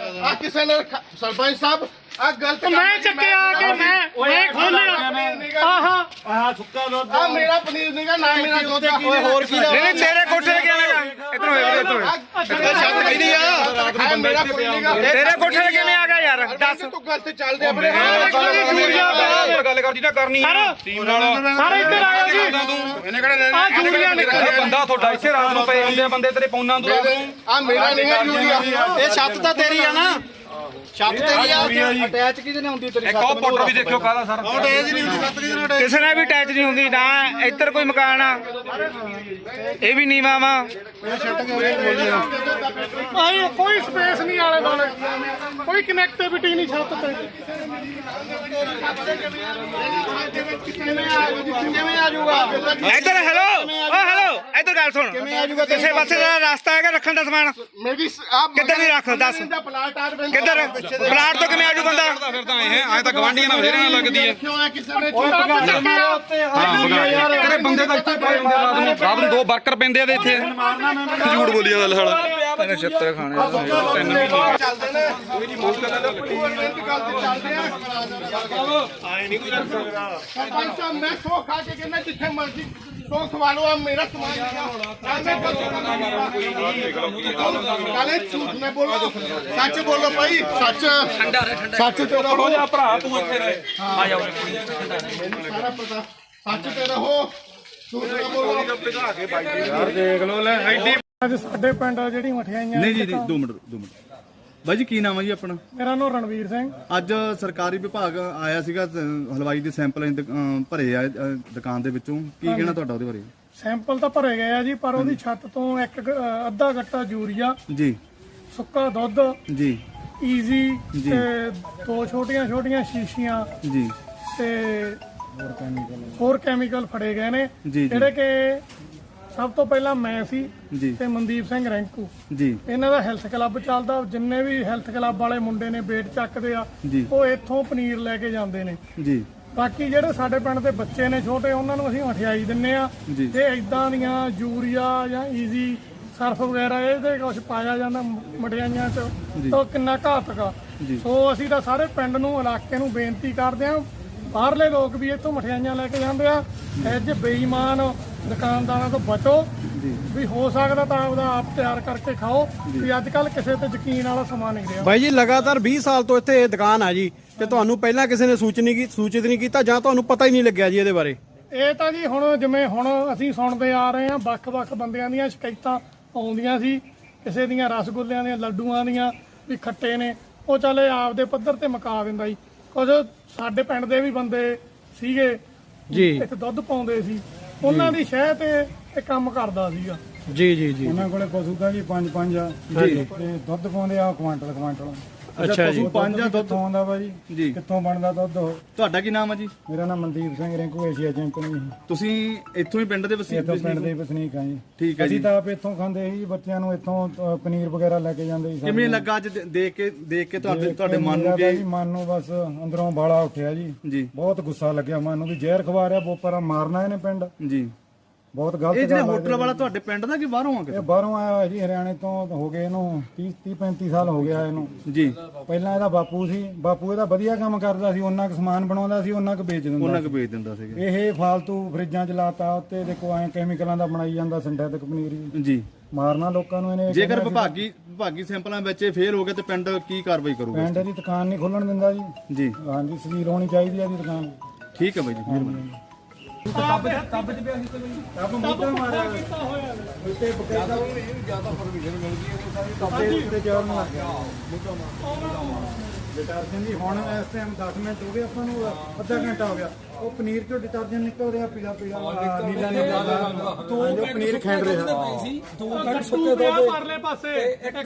ਆ ਕਿਸੇ ਨੇ ਖ- ਸਰਪੰਚ ਸਾਹਿਬ ਆ ਗਲਤ ਮੈਂ ਚੱਕਿਆ ਆ ਕੇ ਮੈਂ ਮੈਂ ਖੋਲਿਆ ਆਹਾ ਆਹ ਸੁੱਕਾ ਦੁੱਧ। ਆ ਮੇਰਾ ਪਨੀਰ ਨਹੀਂਗਾ ਨਾ ਮੇਰਾ ਦੁੱਧ ਆ। ਹੋਰ ਕੀ ਨਹੀਂ ਨਹੀਂ ਤੇਰੇ ਕੋਠੇ ਤੇ ਕਿਵੇਂ ਆ ਇਧਰ ਹੋਏ ਇਧਰ ਹੋਏ ਸ਼ਰਤ ਕਹਿੰਦੀ ਆ? ਆ ਮੇਰਾ ਪਨੀਰ ਨਹੀਂਗਾ ਤੇਰੇ ਕੋਠੇ ਤੇ ਕਿਵੇਂ ਆ ਗਿਆ ਯਾਰ? ਦੱਸ। ਤੂੰ ਗਲਤ ਚੱਲਦੇ ਆਪਣੇ ਗੱਲ ਕਰਦੀ ਨਾ ਕਰਨੀ ਆ। ਟੀਮ ਨਾਲ। ਸਰ ਇੱਧਰ ਆਇਆ ਜੀ। ਇਹਨੇ ਕਿਹੜਾ ਆ ਜੂੜੀਆਂ ਨਿਕਲ ਬੰਦਾ ਤੁਹਾਡਾ ਇੱਥੇ ਰਾਤ ਨੂੰ ਪਏ ਹੁੰਦੇ ਆ ਬੰਦੇ ਤੇਰੇ ਪੌਨਾਂ ਤੋਂ ਆ ਮੇਰਾ ਨਹੀਂਗਾ ਜੂਰੀਆ ਇਹ ਛੱਤ ਤਾਂ ਤੇਰੀ ਆ ਨਾ। ਛੱਤ ਤੇਰੀ ਆ ਅਟੈਚ ਕਿਹਦੇ ਨੇ ਹੁੰਦੀ ਤੇਰੀ ਇੱਕ ਉਹ ਪੋਟਰ ਵੀ ਦੇਖਿਓ ਕਾਹਦਾ ਸਰ ਅਟੈਚ ਨਹੀਂ ਹੁੰਦੀ ਛੱਤ ਕਿਹਦੇ ਨਾਲ? ਕਿਸੇ ਨੇ ਵੀ ਅਟੈਚ ਨਹੀਂ ਹੁੰਦੀ ਨਾ ਇੱਧਰ ਕੋਈ ਮਕਾਨ ਆ। ਇਹ ਵੀ ਨੀਵਾ ਵਾ। ਆਈ ਕੋਈ ਸਪੇਸ ਨਹੀਂ ਆਲੇ ਦੋਲੇ ਕੋਈ ਕਨੈਕਟੀਵਿਟੀ ਨਹੀਂ ਛੱਤ ਤੇ। ਕਿਵੇਂ ਆ ਜਾਊਗਾ? ਇੱਧਰ ਹੈਲੋ ਓ ਹੈਲੋ ਇੱਧਰ ਗੱਲ ਸੁਣ। ਕਿਸੇ ਪਾਸੇ ਦਾ ਰਸਤਾ ਹੈਗਾ ਰੱਖਣ ਦਾ ਸਮਾਨ। ਮੇਰੀ ਆ ਕਿੱਧਰ ਦੀ ਰੱਖ, ਦੱਸ। ਆ ਕਿੱਧਰ? ਪਲਾਟ ਤੋਂ ਕਿਵੇਂ ਆਜੂ ਬੰਦਾ? ਫਿਰ ਤਾਂ ਗਵਾਂਢੀਆਂ ਨਾਲ ਫੇਰੇ ਨਾਲ ਲੱਗਦੀ ਹੈ। ਕਿਉਂ ਆ ਕਿਸੇ ਨੇ ਤੇਰੇ ਬੰਦੇ ਤਾਂ ਇੱਥੇ ਪਏ ਹੁੰਦੇ ਰਾਤ ਨੂੰ। ਰਾਤ ਨੂੰ ਦੋ ਵਰਕਰ ਪੈਂਦੇ ਆ ਦੇ ਇੱਥੇ। ਝੂਠ ਬੋਲੀ ਜਾਂਦਾ ਸਾਲਾ ਤੈਨੂੰ ਛੱਤਰ ਖਾਣੇ ਤਿੰਨ ਮਹੀਨੇ ਚੱਲਦੇ ਨੇ। ਕੋਈ ਨਹੀਂ ਮੁਸ਼ਕਲ ਗੱਲ ਚੱਲਦੇ ਆ। ਆਏ ਨਹੀਂ ਕੋਈ ਸਰਪੰਚ ਸਾਹਿਬ ਮੈਂ ਸੋ ਖਾ ਕੇ ਕਹਿੰਦਾ ਜਿੱਥੇ ਮਰਜ਼ੀ ਸੋ ਖਵਾ ਲਓ ਆ ਮੇਰਾ ਸਮਾਨ ਨਹੀਂ ਕਾਲੇ ਝੂਠ ਨਾ ਬੋਲੋ। ਸੱਚ ਬੋਲੋ ਭਾਈ ਸੱਚ। ਸੱਚ ਤੇ ਰਹੋ ਜਾ ਭਰਾ ਤੂੰ ਇੱਥੇ ਰਹਿ। ਆ ਜਾ ਸਾਰਾ ਪਤਾ। ਸੱਚ ਤੇ ਰਹੋ ਝੂਠ ਨਾ ਬੋਲੋ। ਅੱਜ ਸਾਡੇ ਪਿੰਡ ਆ ਜਿਹੜੀ ਮਠਿਆਈਆਂ ਨਹੀਂ ਜੀ ਨਹੀਂ 2 ਮਿੰਟ 2 ਮਿੰਟ। ਬਾਈ ਜੀ ਕੀ ਨਾਮ ਹੈ ਜੀ ਆਪਣਾ? ਮੇਰਾ ਨਾਮ ਰਣਵੀਰ ਸਿੰਘ। ਅੱਜ ਸਰਕਾਰੀ ਵਿਭਾਗ ਆਇਆ ਸੀਗਾ ਹਲਵਾਈ ਦੇ ਸੈਂਪਲ ਭਰੇ ਆ ਦੁਕਾਨ ਦੇ ਵਿੱਚੋਂ। ਕੀ ਕਹਿਣਾ ਤੁਹਾਡਾ ਉਹਦੇ ਬਾਰੇ? ਸੈਂਪਲ ਤਾਂ ਭਰੇ ਗਏ ਆ ਜੀ ਪਰ ਉਹਦੀ ਛੱਤ ਤੋਂ ਇੱਕ ਗ- ਅੱਧਾ ਗੱਟਾ ਯੂਰੀਆ ਜੀ। ਸੁੱਕਾ ਦੁੱਧ ਜੀ। ਈਜ਼ੀ ਜੀ। ਤੇ ਦੋ ਛੋਟੀਆਂ ਛੋਟੀਆਂ ਸ਼ੀਸ਼ੀਆਂ ਜੀ। ਤੇ ਹੋਰ ਕੈਮੀਕਲ ਫੜੇ ਗਏ ਨੇ। ਜੀ, ਜੀ। ਜਿਹੜੇ ਕਿ ਸਭ ਤੋਂ ਪਹਿਲਾਂ ਮੈਂ ਸੀ ਜੀ। ਤੇ ਮਨਦੀਪ ਸਿੰਘ ਰੈਂਕੂ। ਜੀ। ਇਹਨਾਂ ਦਾ ਹੈਲਥ ਕਲੱਬ ਚੱਲਦਾ। ਜਿੰਨੇ ਵੀ ਹੈਲਥ ਕਲੱਬ ਵਾਲੇ ਮੁੰਡੇ ਨੇ weight ਚੱਕਦੇ ਆ ਜੀ। ਉਹ ਇੱਥੋਂ ਪਨੀਰ ਲੈ ਕੇ ਜਾਂਦੇ ਨੇ। ਜੀ। ਬਾਕੀ ਜਿਹੜੇ ਸਾਡੇ ਪਿੰਡ ਦੇ ਬੱਚੇ ਨੇ ਛੋਟੇ ਉਹਨਾਂ ਨੂੰ ਅਸੀਂ ਮਠਿਆਈ ਦਿੰਨੇ ਆ। ਜੀ। ਤੇ ਇਦਾਂ ਦੀਆਂ ਯੂਰੀਆ ਜਾਂ ਈਜ਼ੀ ਸਰਫ ਵਗੈਰਾ ਇਹਦੇ ਕੁਝ ਪਾਇਆ ਜਾਂਦਾ ਮ- ਮਠਿਆਈਆਂ 'ਚ। ਤਾਂ ਕਿੰਨਾ ਘਾਤਕ ਆ। ਜੀ। ਸੋ ਅਸੀਂ ਤਾਂ ਸਾਰੇ ਪਿੰਡ ਨੂੰ ਇਲਾਕੇ ਨੂੰ ਬੇਨਤੀ ਕਰਦੇ ਆ। ਬਾਹਰਲੇ ਲੋਕ ਵੀ ਇੱਥੋਂ ਮਠਿਆਈਆਂ ਲੈ ਕੇ ਜਾਂਦੇ ਆ। ਅੱਜ ਬੇਈਮਾਨ ਦੁਕਾਨਦਾਰਾਂ ਤੋਂ ਬਚੋ। ਵੀ ਹੋ ਸਕਦਾ ਤਾਂ ਆਪਦਾ ਆਪ ਤਿਆਰ ਕਰਕੇ ਖਾਓ। ਵੀ ਅੱਜ ਕੱਲ ਕਿਸੇ ਤੇ ਯਕੀਨ ਵਾਲਾ ਸਮਾਂ ਨਹੀਂ ਰਿਹਾ। ਬਾਈ ਜੀ ਲਗਾਤਾਰ 20 ਸਾਲ ਤੋਂ ਇੱਥੇ ਇਹ ਦੁਕਾਨ ਆ ਜੀ ਤੇ ਤੁਹਾਨੂੰ ਪਹਿਲਾਂ ਕਿਸੇ ਨੇ ਸੂਚਿਤ ਨਹੀਂ ਕੀ ਸੂਚਿਤ ਨਹੀਂ ਕੀਤਾ ਜਾਂ ਤੁਹਾਨੂੰ ਪਤਾ ਹੀ ਨਹੀਂ ਲੱਗਿਆ ਜੀ ਇਹਦੇ ਬਾਰੇ? ਇਹ ਤਾਂ ਜੀ ਹੁਣ ਜਿਵੇਂ ਹੁਣ ਅਸੀਂ ਸੁਣਦੇ ਆ ਰਹੇ ਹਾਂ ਵੱਖ-ਵੱਖ ਬੰਦਿਆਂ ਦੀਆਂ ਸ਼ਿਕਾਇਤਾਂ ਆਉਂਦੀਆਂ ਸੀ। ਕਿਸੇ ਦੀਆਂ ਰਸਗੁੱਲਿਆਂ ਦੀਆਂ ਲੱਡੂਆਂ ਦੀਆਂ ਵੀ ਖੱਟੇ ਨੇ। ਉਹ ਚੱਲੇ ਆਪਦੇ ਪੱਧਰ ਤੇ ਮੁਕਾ ਦਿੰਦਾ ਜੀ। ਕੁਝ ਸਾਡੇ ਪਿੰਡ ਦੇ ਵੀ ਬੰਦੇ ਸੀਗੇ। ਜੀ। ਇੱਥੇ ਦੁੱਧ ਪਾਉਂਦੇ ਸੀ। ਉਹਨਾਂ ਦੀ ਸ਼ਹਿ ਤੇ ਇਹ ਕੰਮ ਕਰਦਾ ਸੀਗਾ। ਜੀ ਜੀ ਜੀ ਉਹਨਾਂ ਕੋਲੇ ਪਸ਼ੂ ਤਾਂ ਜੀ ਪੰਜ ਪੰਜ ਆ ਤੇ ਦੁੱਧ ਪਾਉਂਦੇ ਆ ਕੁਆਂਟਲ ਕੁਆਂਟਲ ਅੱਛਾ ਜੀ। ਪਸ਼ੂ ਪੰਜ ਆ ਦੁੱਧ। ਕਿੱਥੋਂ ਆਉਂਦਾ ਵਾ ਜੀ। ਜੀ ਕਿੱਥੋਂ ਬਣਦਾ ਦੁੱਧ ਉਹ? ਤੁਹਾਡਾ ਕੀ ਨਾਮ ਹੈ ਜੀ? ਮੇਰਾ ਨਾਮ ਮਨਦੀਪ ਸਿੰਘ ਰਿੰਕੂ ਏਸ਼ੀਆ ਚੈਂਪੀਅਨ ਜੀ। ਤੁਸੀਂ ਇੱਥੋਂ ਹੀ ਪਿੰਡ ਦੇ ਵਸਨੀਕ ਇੱਥੋਂ ਪਿੰਡ ਦੇ ਵਸਨੀਕ ਆ ਜੀ। ਠੀਕ ਹੈ ਜੀ। ਅਸੀਂ ਤਾਂ ਆਪ ਇੱਥੋਂ ਖਾਂਦੇ ਸੀ ਬੱਚਿਆਂ ਨੂੰ ਇੱਥੋਂ ਅ, ਪਨੀਰ ਵਗੈਰਾ ਲੈ ਕੇ ਜਾਂਦੇ ਸੀ ਕਿਵੇਂ ਲੱਗਾ ਅੱਜ ਦੇ- ਦੇਖ ਕੇ ਦੇਖ ਕੇ ਤੁਹਾਡੇ ਮਨ ਨੂੰ ਮੇਰਾ ਤਾਂ ਕਿ ਜੀ ਮਨ ਨੂੰ ਬਸ ਅੰਦਰੋਂ ਬਾਲਾ ਉੱਠਿਆ ਜੀ। ਜੀ। ਬਹੁਤ ਗੁੱਸਾ ਲੱਗਿਆ ਮਨ ਨੂੰ ਵੀ। ਜ਼ਹਿਰ ਖਵਾ ਰਿਹਾ ਬੋਪਰਾ ਮਾਰਨਾ ਇਹਨੇ ਪਿੰਡ। ਜੀ। ਬਹੁਤ ਇਹ ਗਲਤ ਜਿਹੜੇ ਗੱਲ ਆ ਹੋਟਲ ਵਾਲਾ ਤੁਹਾਡੇ ਪਿੰਡ ਦਾ ਕਿ ਬਾਹਰੋਂ ਆ ਇਹ ਕੇ ਬਾਹਰੋਂ ਆਇਆ ਹੋਇਆ ਜੀ ਹਰਿਆਣੇ ਤੋਂ ਹੋ ਗਏ ਇਹਨੂੰ 30 30 35 ਸਾਲ ਹੋ ਗਿਆ ਇਹਨੂੰ। ਜੀ। ਪਹਿਲਾਂ ਇਹਦਾ ਬਾਪੂ ਸੀ ਬਾਪੂ ਇਹਦਾ ਵਧੀਆ ਕੰਮ ਕਰਦਾ ਸੀ ਉਹਨਾਂ ਕੁ ਸਮਾਨ ਬਣਾਉਂਦਾ ਸੀ ਉਹਨਾਂ ਕੁ ਵੇਚ ਦਿੰਦਾ ਉਹਨਾਂ। ਕੁ ਵੇਚ ਦਿੰਦਾ ਸੀਗਾ। ਇਹ ਫਾਲਤੂ ਫਰਿੱਜਾਂ ਚ ਲਾਤਾ ਉੱਤੇ ਦੇਖੋ ਐ ਕੈਮੀਕਲਾਂ ਦਾ ਬਣਾਈ ਜਾਂਦਾ ਸਿੰਥੈਟਿਕ ਪਨੀਰ ਜੀ। ਜੀ। ਮਾਰਨਾ ਲੋਕਾਂ ਨੂੰ ਇਹਨੇ ਜੇਕਰ ਵਿਭਾਗੀ ਵਿਭਾਗੀ ਸੈਂਪਲਾਂ ਵਿੱਚ ਇਹ ਫੇਲ ਹੋ ਗਿਆ ਤੇ ਪਿੰਡ ਕੀ ਕਾਰਵਾਈ ਕਰੂਗਾ ਪਿੰਡ ਦੀ ਦੁਕਾਨ ਨਹੀਂ ਖੋਲਣ ਦਿੰਦਾ ਜੀ। ਜੀ। ਹਾਂਜੀ ਸੀਲ ਹੋਣੀ ਚਾਹੀਦੀ ਆ ਦੀ ਦੁਕਾਨ। ਠੀਕ ਹੈ ਬਾਈ ਜੀ ਮਿਹਰਬਾਨੀ। ਕੱਪ ਮੋਟਾ ਮਾਰਿਆ ਉੱਤੇ ਬਕਾਇਦਾ ਜ਼ਿਆਦਾ ਪਰਮਿਸ਼ਨ ਮਿਲ ਗਈ ਇਹ ਸਾਰੀ ਕੱਪੇ ਉੱਤੇ ਚੜਨ ਲੱਗ ਗਿਆ ਡਿਟਰਜੈਂਟ ਜੀ ਹੁਣ ਇਸ ਟਾਈਮ 10 ਮਿੰਟ ਹੋ ਗਏ ਆਪਾਂ ਨੂੰ ਅੱਧਾ ਘੰਟਾ ਹੋ ਗਿਆ। ਉਹ ਪਨੀਰ ਚੋਂ ਡਿਟਰਜੈਂਟ ਨਿਕਲ ਰਿਹਾ ਪੀਲਾ ਪੀਲਾ ਵਾਲਾ, ਨੀਲਾ ਨੀਲਾ ਦਾ ਜੋ ਪਨੀਰ ਖੈਂਡ ਰਿਹਾ। ਦੋ ਲੱਡੂ ਸੁੱਕੇ ਦੁੱਧ ਪਰਲੇ ਪਾਸੇ ਇੱਕ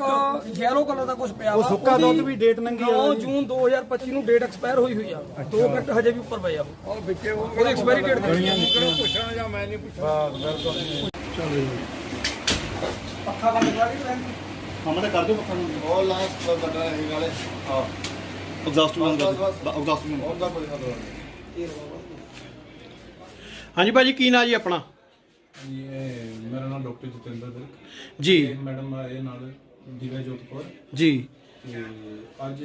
ਯੈਲੋ ਕਲਰ ਦਾ ਕੁਝ ਪਿਆ ਉਹ ਵਾ। ਸੁੱਕਾ ਦੁੱਧ ਵੀ ਡੇਟ ਨੰਗੀ 9 ਜੂਨ 2025 ਨੂੰ ਡੇਟ ਐਕਸਪਾਇਰ ਹੋਈ ਹੋਈ ਆ। ਦੋ ਪੈਕਟ ਹਜੇ ਵੀ ਉੱਪਰ ਪਏ ਆ ਉਹ। ਵਿੱਚੇ ਉਹਦੀ ਐਕਸਪਾਇਰੀ ਡੇਟ ਹਮਲੇ ਕਰ ਦਿਓ ਪੱਖਾ ਨੂੰ। ਉਹ ਲਾਸਟ ਬਟਨ ਹੈ ਵਾਲੇ ਹਾਂ। ਐਗਜ਼ਾਸਟ ਨੂੰ ਕੋਈ ਖਤਰਾ ਨਹੀਂ ਹਾਂਜੀ ਭਾਜੀ ਕੀ ਨਾਂ ਜੀ ਆਪਣਾ? ਇਹ ਮੇਰਾ ਨਾਮ ਡਾਕਟਰ ਜਤਿੰਦਰ ਵਿਰਕ ਜੀ। ਮੈਡਮ ਆਏ ਨਾਲ ਦਿਵਿਆ ਜੋਤਪੁਰ ਜੀ। ਤੇ ਅੱਜ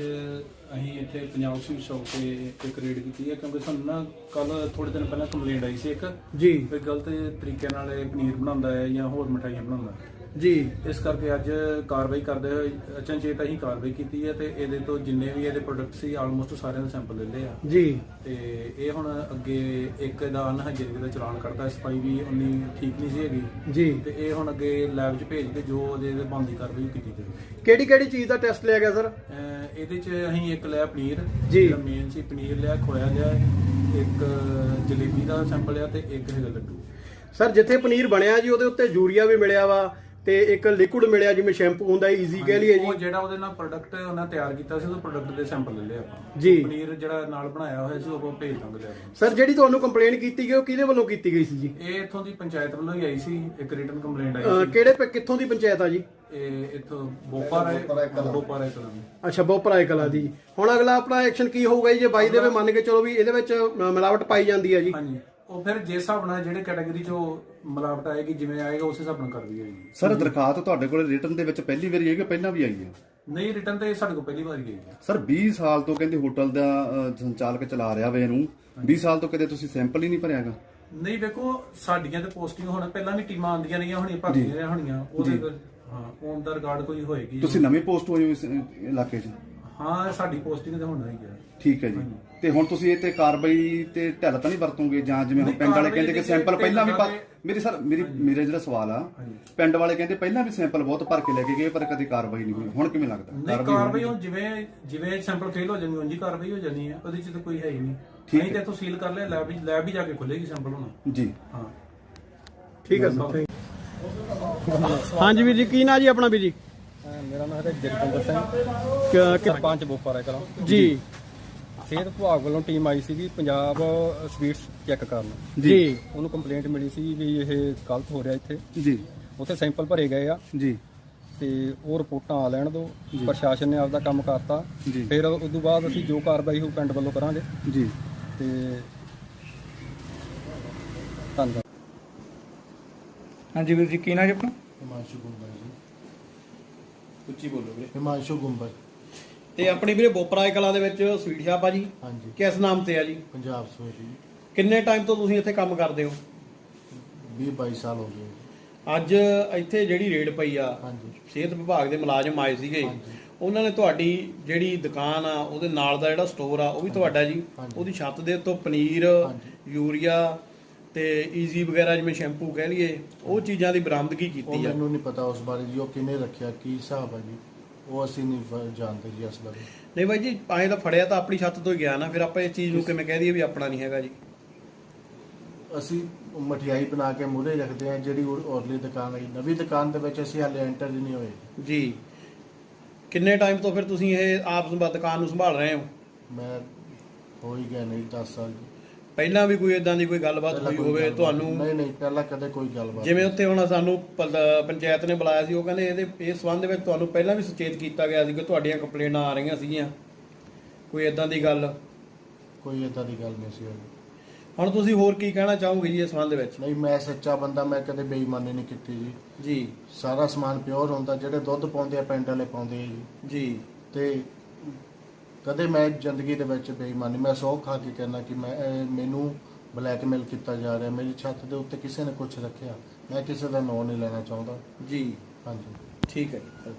ਅਸੀਂ ਇੱਥੇ ਪੰਜਾਬ ਸਵੀਟ ਸ਼ੌਪ ਤੇ ਇੱਕ ਰੇਡ ਕੀਤੀ ਹੈ ਕਿਉਂਕਿ ਸਾਨੂੰ ਨਾ ਕੱਲ ਥੋੜੇ ਦਿਨ ਪਹਿਲਾਂ ਕੰਪਲੇਂਟ ਆਈ ਸੀ ਇੱਕ। ਜੀ। ਵੀ ਗਲਤ ਤਰੀਕੇ ਨਾਲ ਇਹ ਪਨੀਰ ਬਣਾਉਂਦਾ ਹੈ ਜਾਂ ਹੋਰ ਮਠਾਈਆਂ ਬਣਾਉਂਦਾ ਹੈ। ਜੀ। ਇਸ ਕਰਕੇ ਅੱਜ ਕਾਰਵਾਈ ਕਰਦੇ ਹੋਏ ਅਚਨਚੇਤ ਅਸੀਂ ਕਾਰਵਾਈ ਕੀਤੀ ਹੈ ਤੇ ਇਹਦੇ ਤੋਂ ਜਿੰਨੇ ਵੀ ਇਹਦੇ ਪ੍ਰੋਡਕਟ ਸੀ ਆਲਮੋਸਟ ਸਾਰਿਆਂ ਦੇ ਸੈਂਪਲ ਲੈ ਲਏ ਆ। ਜੀ। ਤੇ ਇਹ ਹੁਣ ਅੱਗੇ ਇੱਕ ਦਾ ਅਨਹਾਈਜੀਨਿਕ ਦਾ ਚਲਾਨ ਕਰਦਾ ਸਫ਼ਾਈ ਵੀ ਉਨੀ ਠੀਕ ਨਹੀਂ ਸੀ ਹੈਗੀ। ਜੀ। ਤੇ ਇਹ ਹੁਣ ਅੱਗੇ ਲੈਬ 'ਚ ਭੇਜ ਕੇ ਜੋ ਉਹਦੇ ਤੇ ਬਣਦੀ ਕਾਰਵਾਈ ਕੀਤੀ ਜਾਵੇਗੀ ਕਿਹੜੀ ਕਿਹੜੀ ਚੀਜ਼ ਦਾ ਟੈਸਟ ਲਿਆ ਗਿਆ ਸਰ ਅਹ ਇਹਦੇ 'ਚ ਅਸੀਂ ਇੱਕ ਲਿਆ ਪਨੀਰ। ਜੀ। ਮੇਨ ਸੀ ਪਨੀਰ ਲਿਆ ਖੋਇਆ ਲਿਆ ਇੱਕ ਜਲੇਬੀ ਦਾ ਸੈਂਪਲ ਲਿਆ ਤੇ ਇੱਕ ਹੈਗਾ ਲੱਡੂ। ਸਰ ਜਿੱਥੇ ਪਨੀਰ ਬਣਿਆ ਜੀ ਉਹਦੇ ਉੱਤੇ ਯੂਰੀਆ ਵੀ ਮਿਲਿਆ ਵਾ ਤੇ ਇੱਕ ਲਿਕੁਇਡ ਮਿਲਿਆ ਜਿਵੇਂ ਸ਼ੈਂਪੂ ਹੁੰਦਾ ਈਜ਼ੀ ਕਹਿ ਲਈਏ ਉਹ ਜੀ। ਜਿਹੜਾ ਉਹਦੇ ਨਾਲ ਪ੍ਰੋਡਕਟ ਉਹਨਾਂ ਤਿਆਰ ਕੀਤਾ ਸੀ ਉਹ ਪ੍ਰੋਡਕਟ ਦੇ ਸੈਂਪਲ ਲੈ ਲਏ ਆਪਾਂ। ਜੀ। ਪਨੀਰ ਜਿਹੜਾ ਨਾਲ ਬਣਾਇਆ ਹੋਇਆ ਸੀ ਉਹ ਆਪਾਂ ਭੇਜ ਦਾਂਗੇ ਲਿਆ ਸਰ ਜਿਹੜੀ ਤੁਹਾਨੂੰ ਕੰਪਲੇਂਟ ਕੀਤੀ ਗਈ ਉਹ ਕਿਹਦੇ ਵੱਲੋਂ ਕੀਤੀ ਗਈ ਸੀ ਜੀ? ਇਹ ਇੱਥੋਂ ਦੀ ਪੰਚਾਇਤ ਵੱਲੋਂ ਹੀ ਆਈ ਸੀ ਇੱਕ ਰਿਟਨ ਕੰਪਲੇਂਟ ਆਈ ਅਹ ਸੀ। ਕਿਹੜੇ ਪ- ਕਿੱਥੋਂ ਦੀ ਪੰਚਾਇਤ ਆ ਜੀ? ਇਹ ਇੱਥੋਂ ਬੋਪਾਰਾ ਬੋਪਾਰਾ ਕਲਾਂ ਅੱਛਾ ਬੋਪਰਾਏ ਕਲਾ ਦੀ। ਹੁਣ ਅਗਲਾ ਆਪਣਾ ਐਕਸ਼ਨ ਕੀ ਹੋਊਗਾ ਜੀ? ਜੇ ਬਾਈ ਦੇ ਵੀ ਮੰਨ ਕੇ ਚਲੋ ਵੀ ਇਹਦੇ ਵਿੱਚ ਮਿਲਾਵਟ ਪਾਈ ਜਾਂਦੀ ਹੈ ਜੀ। ਹਾਂਜੀ। ਉਹ ਫਿਰ ਜਿਸ ਹਿਸਾਬ ਨਾਲ ਜਿਹੜੇ ਕੈਟਾਗਰੀ ਚੋਂ ਮਿਲਾਵਟ ਆਏਗੀ ਜਿਵੇਂ ਆਏਗਾ ਉਸ ਹਿਸਾਬ ਨਾਲ ਕਰਦੀ ਹੋਏਗੀ ਸਰ ਦਰਖਾਸਤ ਤੁਹਾਡੇ ਕੋਲ ਰਿਟਰਨ ਦੇ ਵਿੱਚ ਪਹਿਲੀ ਵਾਰੀ ਆਈ ਕਿ ਪਹਿਲਾਂ ਵੀ ਆਈ ਹੈ? ਨਹੀਂ ਰਿਟਰਨ ਤੇ ਸਾਡੇ ਕੋਲ ਪਹਿਲੀ ਵਾਰ ਗਈ ਹੈ। ਸਰ 20 ਸਾਲ ਤੋਂ ਕਹਿੰਦੇ ਹੋਟਲ ਦਾ ਅਹ, ਸੰਚਾਲਕ ਚਲਾ ਰਿਹਾ ਵੇ ਇਹਨੂੰ 20 ਸਾਲ ਤੋਂ ਕਦੇ ਤੁਸੀਂ ਸੈਂਪਲ ਹੀ ਨਹੀਂ ਭਰਿਆਗਾ ਨਹੀਂ ਵੇਖੋ ਸਾਡੀਆਂ ਤੇ ਪੋਸਟਿੰਗ ਹੁਣ ਪਹਿਲਾਂ ਵੀ ਟੀਮਾਂ ਆਉਂਦੀਆਂ ਰਹੀਆਂ ਹੋਣੀਆਂ ਭਰਦੀਆਂ ਰਹੀਆਂ ਹੋਣੀਆਂ। ਉਹਦੇ ਕੋਲ- ਹਾਂ ਔਨ ਦਾ ਰਿਕਾਰਡ ਕੋਈ ਹੋਏਗੀ। ਤੁਸੀਂ ਨਵੀਂ ਪੋਸਟ ਹੋਏ ਹੋ ਇਸ ਅਹ, ਇਲਾਕੇ 'ਚ? ਹਾਂ ਸਾਡੀ ਪੋਸਟਿੰਗ ਤੇ ਹੋਣਾ ਹੀ ਹੈ। ਠੀਕ ਹੈ ਜੀ। ਤੇ ਹੁਣ ਤੁਸੀਂ ਇਹ ਤੇ ਕਾਰਵਾਈ ਤੇ ਢਿੱਲ ਤਾਂ ਨਹੀਂ ਵਰਤੋਗੇ ਜਾਂ ਜਿਵੇਂ ਹੁਣ ਪਿੰਡ ਵਾਲੇ ਕਹਿੰਦੇ ਕਿ ਸੈਂਪਲ ਤੇ ਪਹਿਲਾਂ ਵੀ ਤੇ- ਮੇਰੀ ਸਰ ਮੇਰੀ ਮੇਰਾ ਜਿਹੜਾ ਸਵਾਲ ਆ ਪਿੰਡ ਵਾਲੇ ਕਹਿੰਦੇ ਪਹਿਲਾਂ ਵੀ ਸੈਂਪਲ ਬਹੁਤ ਭਰ ਕੇ ਲੈ ਕੇ ਗਏ ਪਰ ਕਦੀ ਕਾਰਵਾਈ ਨਹੀਂ ਹੋਈ। ਹੁਣ ਕਿਵੇਂ ਲੱਗਦਾ? ਨਹੀਂ? ਕਾਰਵਾਈ ਹੁਣ ਜਿਵੇਂ ਜਿਵੇਂ ਸੈਂਪਲ ਫੇਲ ਹੋ ਜਾਂਦੀ ਉਂਝ ਹੀ ਕਾਰਵਾਈ ਹੋ ਜਾਣੀ ਹੈ। ਉਹਦੇ ਚ ਤਾਂ ਕੋਈ ਹੈ ਹੀ ਨਹੀਂ। ਠੀਕ ਨਹੀਂ ਤੇ ਇੱਥੋਂ ਸੀਲ ਕਰ ਲਿਆ ਲੈਬ ਵੀ ਲੈਬ ਵੀ ਜਾ ਕੇ ਖੁੱਲੇਗੀ ਸੈਂਪਲ ਹੁਣ। ਜੀ। ਹਾਂ। ਠੀਕ ਹੈ ਸਰ ਹਾਂਜੀ ਵੀਰ ਜੀ ਕੀ ਨਾਂ ਜੀ ਆਪਣਾ ਵੀਰ ਜੀ? ਮੇਰਾ ਨਾਮ ਹੈ ਜਗਵਿੰਦਰ ਸਿੰਘ। ਸਰਪੰਚ ਬੋਪਾਰਾ ਕਲਾਂ। ਜੀ। ਸਿਹਤ ਵਿਭਾਗ ਵੱਲੋਂ ਟੀਮ ਆਈ ਸੀਗੀ ਪੰਜਾਬ ਸਵੀਟਸ ਚੈੱਕ ਕਰਨ। ਜੀ। ਉਹਨੂੰ ਕੰਪਲੇਂਟ ਮਿਲੀ ਸੀ ਵੀ ਇਹ ਗਲਤ ਹੋ ਰਿਹਾ ਇੱਥੇ। ਜੀ। ਉੱਥੇ ਸੈਂਪਲ ਭਰੇ ਗਏ ਆ। ਜੀ। ਤੇ ਉਹ ਰਿਪੋਰਟਾਂ ਆ ਲੈਣ ਦੋ। ਪ੍ਰਸ਼ਾਸਨ ਨੇ ਆਪਦਾ ਕੰਮ ਕਰਤਾ। ਜੀ। ਫਿਰ ਉਸ ਤੋਂ ਬਾਅਦ ਅਸੀਂ ਜੋ ਕਾਰਵਾਈ ਹੋਊ ਪਿੰਡ ਵੱਲੋਂ ਕਰਾਂਗੇ। ਜੀ। ਤੇ ਧੰਨਵਾਦ। ਹਾਂਜੀ ਵੀਰ ਜੀ ਕੀ ਨਾਮ ਜੀ ਆਪਣਾ? ਹਿਮਾਂਸ਼ੂ ਗੁੰਬਰ ਜੀ। ਉੱਚੀ ਬੋਲੋ ਵੀਰੇ। ਹਿਮਾਂਸ਼ੂ ਗੁੰਬਰ ਤੇ ਆਪਣੀ ਵੀਰੇ ਬੋਪਰਾਏ ਕਲਾ ਦੇ ਵਿੱਚ ਸਵੀਟ ਸ਼ਾਪ ਆ ਜੀ। ਹਾਂਜੀ। ਕਿਸ ਨਾਮ ਤੇ ਆ ਜੀ? ਪੰਜਾਬ ਸਵੇਰੀ ਕਿੰਨੇ ਟਾਈਮ ਤੋਂ ਤੁਸੀਂ ਇੱਥੇ ਕੰਮ ਕਰਦੇ ਹੋ? 20 22 ਸਾਲ ਹੋ ਗਏ। ਅੱਜ ਇੱਥੇ ਜਿਹੜੀ ਰੇਡ ਪਈ ਆ ਹਾਂਜੀ। ਸਿਹਤ ਵਿਭਾਗ ਦੇ ਮੁਲਾਜ਼ਮ ਆਏ ਸੀਗੇ। ਉਹਨਾਂ ਨੇ ਤੁਹਾਡੀ ਜਿਹੜੀ ਦੁਕਾਨ ਆ ਉਹਦੇ ਨਾਲ ਦਾ ਜਿਹੜਾ ਸਟੋਰ ਆ ਉਹ ਵੀ ਤੁਹਾਡਾ ਜੀ। ਹਾਂਜੀ। ਉਹਦੀ ਛੱਤ ਦੇ ਉੱਤੋਂ ਪਨੀਰ ਹਾਂਜੀ। ਯੂਰੀਆ ਤੇ ਈਜ਼ੀ ਵਗੈਰਾ ਜਿਵੇਂ ਸ਼ੈਂਪੂ ਕਹਿ ਲਈਏ ਉਹ ਚੀਜ਼ਾਂ ਦੀ ਬਰਾਮਦਗੀ ਉਹ ਕੀਤੀ ਆ। ਮੈਨੂੰ ਨਹੀਂ ਪਤਾ ਉਸ ਬਾਰੇ ਜੀ ਉਹ ਕਿਨੇ ਰੱਖਿਆ ਕੀ ਹਿਸਾਬ ਹੈ ਜੀ? ਉਹ ਅਸੀਂ ਨਹੀਂ ਫ- ਜਾਣਦੇ ਜੀ ਇਸ ਬਾਰੇ। ਨਹੀਂ ਬਾਈ ਜੀ ਐਂ ਤਾਂ ਫੜਿਆ ਤਾਂ ਆਪਣੀ ਛੱਤ ਤੋਂ ਹੀ ਗਿਆ ਨਾ ਫਿਰ ਆਪਾਂ ਇਸ ਚੀਜ਼ ਨੂੰ ਕਿਵੇਂ ਕਹਿ ਦਈਏ ਵੀ ਆਪਣਾ ਨਹੀਂ ਹੈਗਾ ਜੀ। ਅਸੀਂ ਮਠਿਆਈ ਬਣਾ ਕੇ ਮੂਹਰੇ ਰੱਖਦੇ ਹਾਂ ਜਿਹੜੀ ਉਹ ਔਰਲੀ ਦੁਕਾਨ ਹੈ ਨਵੀਂ ਦੁਕਾਨ ਦੇ ਵਿੱਚ ਅਸੀਂ ਹਾਲੇ ਐਂਟਰ ਨਹੀਂ ਹੋਏ। ਜੀ। ਕਿੰਨੇ ਟਾਈਮ ਤੋਂ ਫਿਰ ਤੁਸੀਂ ਇਹ ਆਪ ਸੰਭਾ- ਦੁਕਾਨ ਨੂੰ ਸੰਭਾਲ ਰਹੇ ਹੋ? ਮੈਂ ਹੋ ਹੀ ਗਿਆ ਨਹੀਂ 10 ਸਾਲ। ਜੀ ਪਹਿਲਾਂ ਵੀ ਕੋਈ ਇਦਾਂ ਦੀ ਕੋਈ ਗੱਲਬਾਤ ਹੋਈ ਹੋਵੇ ਤੁਹਾਨੂੰ ਨਹੀਂ ਨਹੀਂ ਪਹਿਲਾਂ ਕਦੇ ਕੋਈ ਗੱਲਬਾਤ ਜਿਵੇਂ ਉੱਥੇ ਹੁਣ ਸਾਨੂੰ ਪਲ- ਪੰਚਾਇਤ ਨੇ ਬੁਲਾਇਆ ਸੀ ਉਹ ਕਹਿੰਦੇ ਇਹਦੇ ਇਸ ਸੰਬੰਧ ਵਿੱਚ ਤੁਹਾਨੂੰ ਪਹਿਲਾਂ ਵੀ ਸੁਚੇਤ ਕੀਤਾ ਗਿਆ ਸੀ ਕਿ ਤੁਹਾਡੀਆਂ ਕੰਪਲੇਨਾਂ ਆ ਰਹੀਆਂ ਸੀਗੀਆਂ। ਕੋਈ ਇਦਾਂ ਦੀ ਗੱਲ? ਕੋਈ ਏਦਾਂ ਦੀ ਗੱਲ ਨਹੀਂ ਸੀ ਹੋਈ। ਹੁਣ ਤੁਸੀਂ ਹੋਰ ਕੀ ਕਹਿਣਾ ਚਾਹੋਗੇ ਜੀ ਇਸ ਸੰਬੰਧ ਵਿੱਚ? ਨਹੀਂ ਮੈਂ ਸੱਚਾ ਬੰਦਾ ਮੈਂ ਕਦੇ ਬੇਈਮਾਨੀ ਨਹੀਂ ਕੀਤੀ ਜੀ। ਜੀ। ਸਾਰਾ ਸਮਾਨ ਪਿਓਰ ਹੁੰਦਾ ਜਿਹੜੇ ਦੁੱਧ ਪਾਉਂਦੇ ਆ ਪਿੰਡ ਵਾਲੇ ਪਾਉਂਦੇ ਆ ਜੀ। ਜੀ। ਤੇ ਕਦੇ ਮੈਂ ਜ਼ਿੰਦਗੀ ਦੇ ਵਿੱਚ ਬੇਈਮਾਨੀ ਮੈਂ ਸੌ ਖਾ ਕੇ ਕਹਿਣਾ ਕਿ ਮੈਂ ਇਹ ਮੈਨੂੰ ਬਲੈਕਮੇਲ ਕੀਤਾ ਜਾ ਰਿਹਾ ਮੇਰੀ ਛੱਤ ਦੇ ਉੱਤੇ ਕਿਸੇ ਨੇ ਕੁਝ ਰੱਖਿਆ। ਮੈਂ ਕਿਸੇ ਦਾ ਨਾਂ ਨਹੀਂ ਲੈਣਾ ਚਾਹੁੰਦਾ। ਜੀ। ਹਾਂਜੀ। ਠੀਕ ਹੈ ਜੀ।